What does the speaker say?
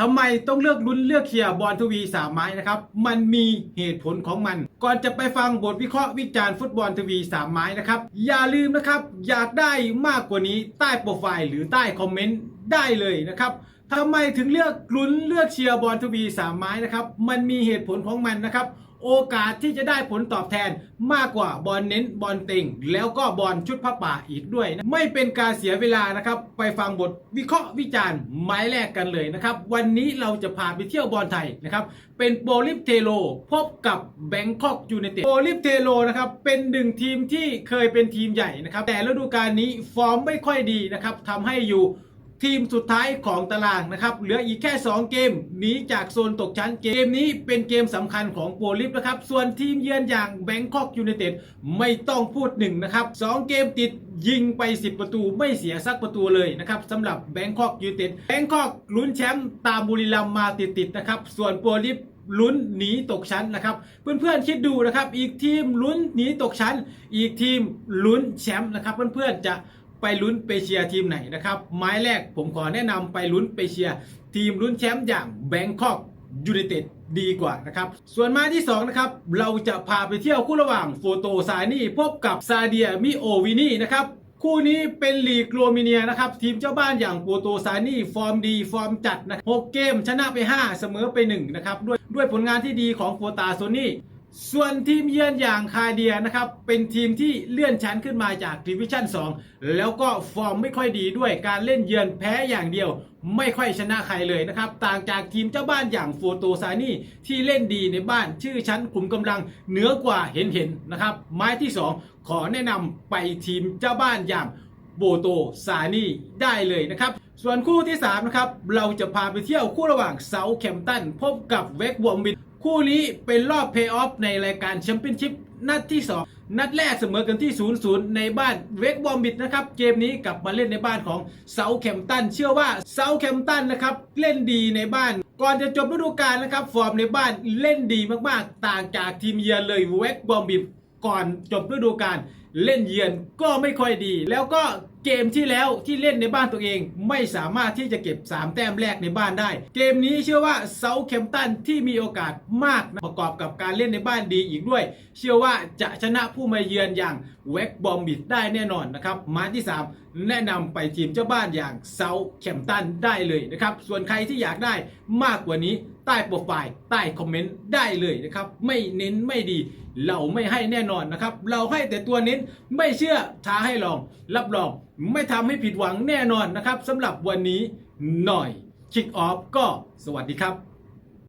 ทำไมต้องเลือกลุ้นเลือกเชียร์บอลทวีสามไม้นะครับ มันมีเหตุผลของมัน ก่อนจะไปฟังบทวิเคราะห์วิจารณ์ฟุตบอลทวีสามไม้นะครับ อย่าลืมนะครับ อยากได้มากกว่านี้ใต้โปรไฟล์หรือใต้คอมเมนต์ได้เลยนะครับทำไมถึงเลือกลุ้นเลือกเชียร์บอลทวีสามไม้นะครับ มันมีเหตุผลของมันนะครับ โอกาสที่จะได้ผลตอบแทนมากกว่าบอลเน้นบอลเต็ง แล้วก็บอลชุดผ้าป่าอีกด้วยนะไม่เป็นการเสียเวลานะครับ ไปฟังบทวิเคราะห์วิจารณ์ไม้แรกกันเลยนะครับ วันนี้เราจะพาไปเที่ยวบอลไทยนะครับ เป็นโปลิฟเทโลพบกับแบงคอกยูไนเต็ดโปลิฟเทโลนะครับเป็นหนึ่งทีมที่เคยเป็นทีมใหญ่นะครับแต่ฤดูกาลนี้ฟอร์มไม่ค่อยดีนะครับทำให้อยู่ ทีมสุดท้ายของตารางนะครับ เหลืออีกแค่ 2 เกมหนีจากโซนตกชั้นเกมนี้เป็นเกมสำคัญของโปรลิฟนะครับ ส่วนทีมเยือนอย่างแบงคอกยูไนเต็ดไม่ต้องพูดหนึ่งนะครับ2เกมติดยิงไป 10 ประตูไม่เสียสักประตูเลยนะครับสำหรับแบงคอกยูไนเต็ดแบงคอกลุ้นแชมป์ตามบุรีรัมย์มาติดๆนะครับ ส่วนโปรลิฟลุ้นหนีตกชั้นนะครับ เพื่อนๆคิดดูนะครับ อีกทีมลุ้นหนีตกชั้น อีกทีมลุ้นแชมป์นะครับ เพื่อนๆจะ ไปลุ้นไปเชียร์ทีมไหนนะครับไม้แรกผมขอแนะนำไปลุ้นไปเชียร์ทีมลุ้นแชมป์อย่างแบงคอกยูไนเต็ดดีกว่านะครับ ส่วนไม้ที่สองนะครับเราจะพาไปเที่ยวคู่ระหว่างโฟโตซานี่พบกับซาเดียมิโอวินี่นะครับคู่นี้เป็นลีกโรมิเนียนะครับทีมเจ้าบ้านอย่างโปโตซานี่ฟอร์มดี ฟอร์มจัดนะ6เกมชนะไป 5 เสมอไป1นะครับด้วยด้วยผลงานที่ดีของโฟตาโซนี่ ส่วนทีมเยือนอย่างคาเดียนะครับ เป็นทีมที่เลื่อนชั้นขึ้นมาจากดิวิชั่น 2 แล้วก็ฟอร์มไม่ค่อยดีด้วยการเล่นเยือนแพ้อย่างเดียว ไม่ค่อยชนะใครเลยนะครับ ต่างจากทีมเจ้าบ้านอย่างโฟโตซานี่ที่เล่นดีในบ้านชื่อชั้นขุมกำลังเหนือกว่าเห็นเห็นๆนะครับ ไม้ที่ 2 ขอแนะนำไปทีมเจ้าบ้านอย่างโบโตซานี่ได้เลยนะครับส่วนคู่ที่3นะครับเราจะพาไปเที่ยวคู่ระหว่างเซาแคมตันพบกับเวกวอมบิด คู่นี้เป็นรอบเพย์ออฟในรายการแชมเปี้ยนชิพนัดที่ 2 นัดแรกเสมอกันที่ 0-0 ในบ้านเวกบอมบิดนะครับ เกมนี้กลับมาเล่นในบ้านของเซาแคมตัน เชื่อว่าเซาแคมตันนะครับ เล่นดีในบ้าน ก่อนจะจบฤดูกาลนะครับ ฟอร์มในบ้านเล่นดีมากๆ ต่างจากทีมเยือนเลยเวกบอมบิด ก่อนจบฤดูกาลเล่นเยือนก็ไม่ค่อยดี แล้วก็เกมที่แล้วที่เล่นในบ้านตัวเองไม่สามารถที่จะเก็บ 3 แต้มแรกในบ้านได้ เกมนี้เชื่อว่าเซาแคมตันที่มีโอกาสมากนะประกอบกับการเล่นในบ้านดีอีกด้วย เชื่อว่าจะชนะผู้มาเยือนอย่างเวกบอมบิดได้แน่นอนนะครับมาที่ 3 แนะนำไปทีมเจ้าบ้านอย่างเซาแคมตันได้เลยนะครับส่วนใครที่อยากได้มากกว่านี้ใต้โปรไฟล์ใต้คอมเมนต์ได้เลยนะครับไม่เน้นไม่ดี เราไม่ให้แน่นอนนะครับ เราให้แต่ตัวเน้ไม่เชื่อท้าให้ลอง รับรองไม่ทำให้ผิดหวังแน่นอนนะครับสำหรับวันนี้หน่อยคิกออฟก็สวัสดีครับ